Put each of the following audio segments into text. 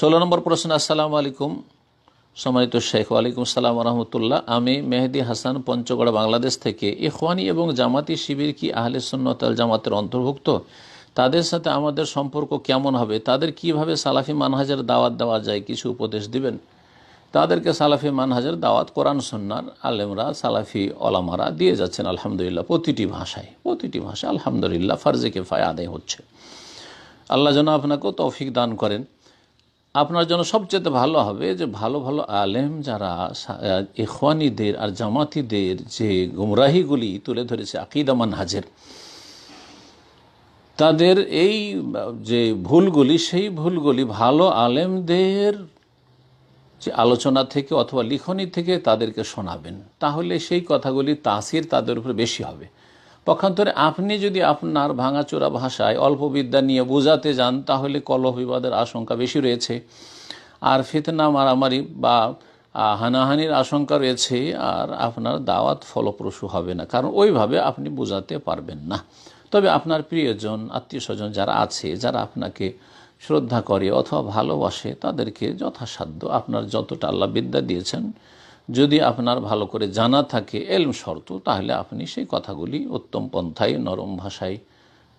ষোলো নম্বর প্রশ্ন, আসসালামু আলাইকুম। সম্মানিত শেখ, ওয়ালাইকুম সালাম রহমতুল্লাহ আমি মেহেদি হাসান, পঞ্চগড়, বাংলাদেশ থেকে। ইখওয়ানি এবং জামাতি শিবির কি আহলে সুন্নতাল জামাতের অন্তর্ভুক্ত? তাদের সাথে আমাদের সম্পর্ক কেমন হবে? তাদের কীভাবে সালাফি মানহাজের দাওয়াত দেওয়া যায়? কিছু উপদেশ দিবেন? তাদেরকে সালাফি মানহাজের দাওয়াত কোরআন সন্ন্যার আলেমরা, সালাফি ওলামারা দিয়ে যাচ্ছেন, আলহামদুলিল্লাহ। প্রতিটি ভাষায় প্রতিটি ভাষায় আলহামদুলিল্লাহ, ফার্জে কেফায় আদায় হচ্ছে। আল্লাহ যেন আপনাকেও তৌফিক দান করেন। আপনার জন্য সবচেয়ে ভালো হবে যে ভালো ভালো আলেম যারা ইখওয়ানিদের আর জামাতিদের যে গুমরাহিগুলি তুলে ধরেছে আকিদা হাজের তাদের এই যে ভুলগুলি, সেই ভুলগুলি ভালো আলেমদের যে আলোচনা থেকে অথবা লিখনি থেকে তাদেরকে শোনাবেন। তাহলে সেই কথাগুলি তাসির তাদের উপরে বেশি হবে। পক্ষান্তরে আপনি যদি আপনার ভাঙাচোরা ভাষায় অল্প বিদ্যা নিয়ে বোঝাতে যান, তাহলে কলহ বিবাদের আশঙ্কা বেশি রয়েছে। আর ফিতনা, মারামারি বা হানাহানির আশঙ্কা রয়েছে, আর আপনার দাওয়াত ফলপ্রসূ হবে না। কারণ ওইভাবে আপনি বোঝাতে পারবেন না। তবে আপনার প্রিয়জন আত্মীয় স্বজন যারা আছে, যারা আপনাকে শ্রদ্ধা করে অথবা ভালোবাসে, তাদেরকে যথাসাধ্য আপনার যতটা আল্লাহ বিদ্যা দিয়েছেন যদি আপনার ভালো করে জানা থাকে এলম শর্ত, তাহলে আপনি সেই কথাগুলি উত্তম পন্থায়, নরম ভাষায়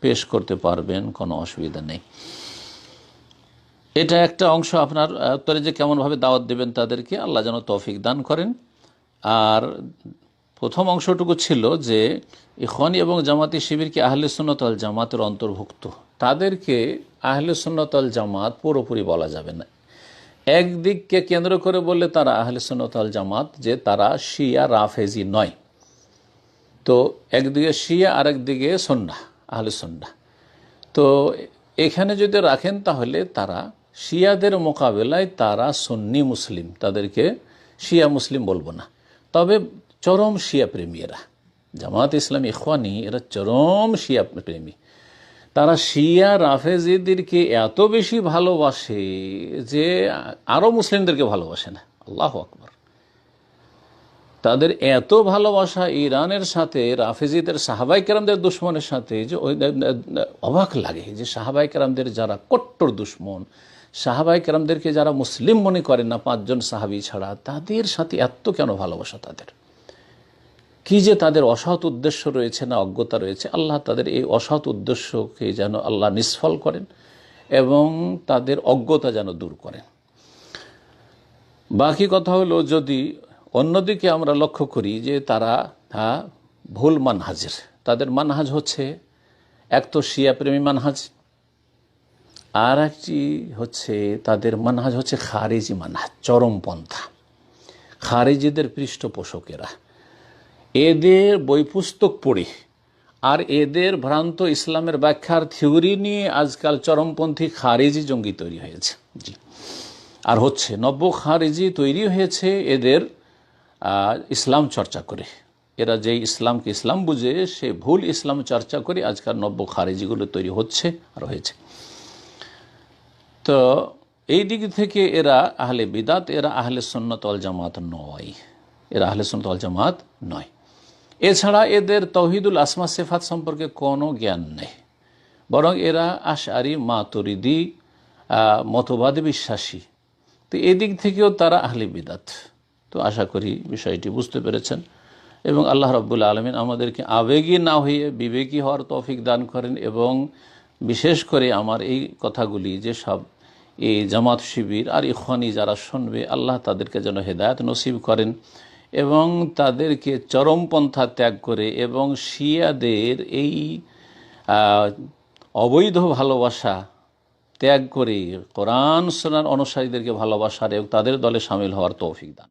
পেশ করতে পারবেন, কোনো অসুবিধা নেই। এটা একটা অংশ আপনার উত্তরে যে কেমনভাবে দাওয়াত দেবেন তাদেরকে আল্লাহ যেন তৌফিক দান করেন। আর প্রথম অংশটুকু ছিল যে, ইখওয়ানি এবং জামাতি শিবিরকে আহলে সুন্নতল জামাতের অন্তর্ভুক্ত। তাদেরকে আহলে সুন্নতল জামাত পুরোপুরি বলা যাবে না। একদিককে কেন্দ্র করে বললে তারা আহলে সুন্নতল জামাত যে তারা শিয়া, রাফেজি নয়। তো একদিকে শিয়া, আরেক দিকে সন্না আহলে সন্না তো এখানে যদি রাখেন তাহলে তারা শিয়াদের মোকাবেলায় তারা সন্নি মুসলিম, তাদেরকে শিয়া মুসলিম বলব না। তবে চরম শিয়া প্রেমী এরা। জামাত ইসলাম ইখওয়ানি, এরা চরম শিয়া প্রেমী। তারা শিয়া রাফেজিদেরকে এত বেশি ভালোবাসে যে আরও মুসলিমদেরকে ভালোবাসে না। আল্লাহ আকবর। তাদের এত ভালোবাসা ইরানের সাথে, রাফেজিদের সাহাবাই কেরামদের দুশ্মনের সাথে যে অবাক লাগে যে সাহাবাই কেরামদের যারা কট্টর দুশ্মন, সাহাবাই কেরামদেরকে যারা মুসলিম মনে করেন না পাঁচজন সাহাবি ছাড়া, তাদের সাথে এত কেন ভালোবাসা তাদের? কি যে তাদের অসৎ উদ্দেশ্য রয়েছে না অজ্ঞতা রয়েছে, আল্লাহ তাদের এই অসৎ উদ্দেশ্যকে যেন আল্লাহ নিষ্ফল করেন এবং তাদের অজ্ঞতা যেন দূর করেন। বাকি কথা হলো, যদি অন্যদিকে আমরা লক্ষ্য করি যে তারা ভুল মানহাজের। তাদের মানহাজ হচ্ছে, এক তো শিয়া প্রেমী মানহাজ আর একটি হচ্ছে তাদের মানহাজ হচ্ছে খারেজি মানহাজ, চরমপন্থা। খারেজিদের পৃষ্ঠপোষকেরা। এদের বই পুস্তক পড়ে। আর এদের ভ্রান্ত ইসলামের ব্যাখ্যার থিওরি নিয়ে আজকাল চরমপন্থী খারেজি জঙ্গি তৈরি হয়েছে। জি। আর হচ্ছে, নব্য খারেজি তৈরি হয়েছে এদের ইসলাম চর্চা করে। এরা যে ইসলামকে ইসলাম বুঝে, সে ভুল ইসলাম চর্চা করে আজকাল নব্য খারেজিগুলো তৈরি হচ্ছে আর হয়েছে। তো এই দিক থেকে এরা আহলে বিদাত, এরা আহলে সন্ন্যতল জামাত নয়। এরা আহলে সন্ন্যতল জামাত নয়। এছাড়া এদের তহিদুল আসমা সেফাত সম্পর্কে কোনো জ্ঞান নেই। বরং এরা আশারি মাতরিদি মতবাদ বিশ্বাসী। তো এদিক থেকেও তারা আহলি বিদাত। তো আশা করি বিষয়টি বুঝতে পেরেছেন। এবং আল্লাহ রব্বুল আলমিন আমাদেরকে আবেগী না হয়ে বিবেকী হওয়ার তৌফিক দান করেন এবং বিশেষ করে আমার এই কথাগুলি যে সব এই জামাত শিবির আর ইখানি যারা শুনবে, আল্লাহ তাদেরকে যেন হেদায়ত নসিব করেন। এবং তাদেরকে চরমপন্থা ত্যাগ করে এবং শিয়াদের এই অবৈধ ভালোবাসা ত্যাগ করে কোরআন সোনার অনুসারীদেরকে ভালোবাসার এবং তাদের দলে সামিল হওয়ার তৌফিক দান।